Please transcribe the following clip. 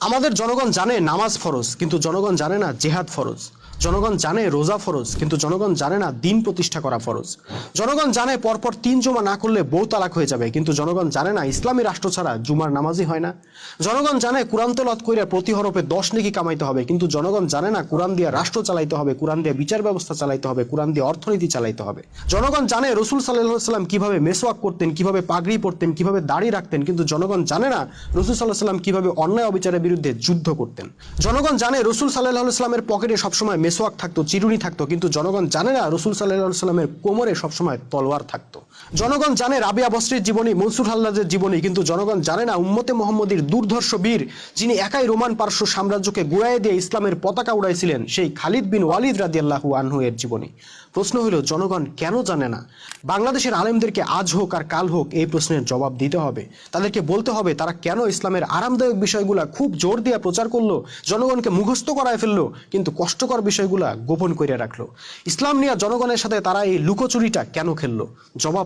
আমাদের জনগণ জানে নামাজ ফরজ কিন্তু জনগণ জানে না জেহাদ ফরজ। জনগণ জানে রোজা ফরজ, কিন্তু জনগণ জানে না দিন প্রতিষ্ঠা করা ফরজ। জনগণ জানে পরপর তিন জমা না করলে বউ তালাক হয়ে যাবে, কিন্তু জনগণ জানে না ইসলামী রাষ্ট্র ছাড়া জুমার নামাজই হয় না। জনগণ জানে কোরআন তেলাওয়াত কইরা প্রতি হরফে দশ নেকি কামাইতে হবে, কিন্তু জনগণ জানে না কোরআন দিয়ে রাষ্ট্র চালাইতে হবে, কোরআন দিয়ে বিচার ব্যবস্থা চালাইতে হবে, কোরআন দিয়ে অর্থনীতি চালাইতে হবে। জনগণ জানে রসুল সাল্লাহ সাল্লাম কীভাবে মেসওয়াক করতেন, কীভাবে পাগড়ি পরতেন, কীভাবে দাড়ি রাখতেন, কিন্তু জনগণ জানে না রসুল সাল্লাহ সাল্লাম কীভাবে অন্যায় অবিচারের বিরুদ্ধে যুদ্ধ করতেন। জনগণ জানে রসুল সাল্লাহ সাল্লামের পকেটে সবসময় মেসওয়াক থাকতো, চিরুনি থাকতো, কিন্তু জনগণ জানে না রসুল সাল্লাহ সাল্লামের কোমরে সবসময় তলোয়ার থাকতো। জনগণ জানে রাবিয়া বস্ত্রীর জীবনী, মনসুর হাল্লাদের জীবনী, কিন্তু জনগণ জানে না উম্মতে মোহাম্মদীর দুর্ধর্ষ বীর, যিনি একাই রোমান পার্শ্ব সাম্রাজ্যকে গুড়াইয়ে দিয়ে ইসলামের পতাকা উড়াইছিলেন, সেই খালিদ বিন ওয়ালিদ রাদিয়াল্লাহু আনহু এর জীবনী। প্রশ্ন হলো, জনগণ কেন জানে না? বাংলাদেশের আলেমদেরকে আজ হোক আর কাল হোক এই প্রশ্নের জবাব দিতে হবে। তাদেরকে বলতে হবে, তারা কেন ইসলামের আরামদায়ক বিষয়গুলা খুব জোর দিয়ে প্রচার করল, জনগণকে মুখস্থ করায় ফেলল, কিন্তু কষ্টকর বিষয়গুলা গোপন করে রাখল। ইসলাম নিয়ে জনগণের সাথে তারা এই লুকোচুরিটা কেন খেললো? জবাব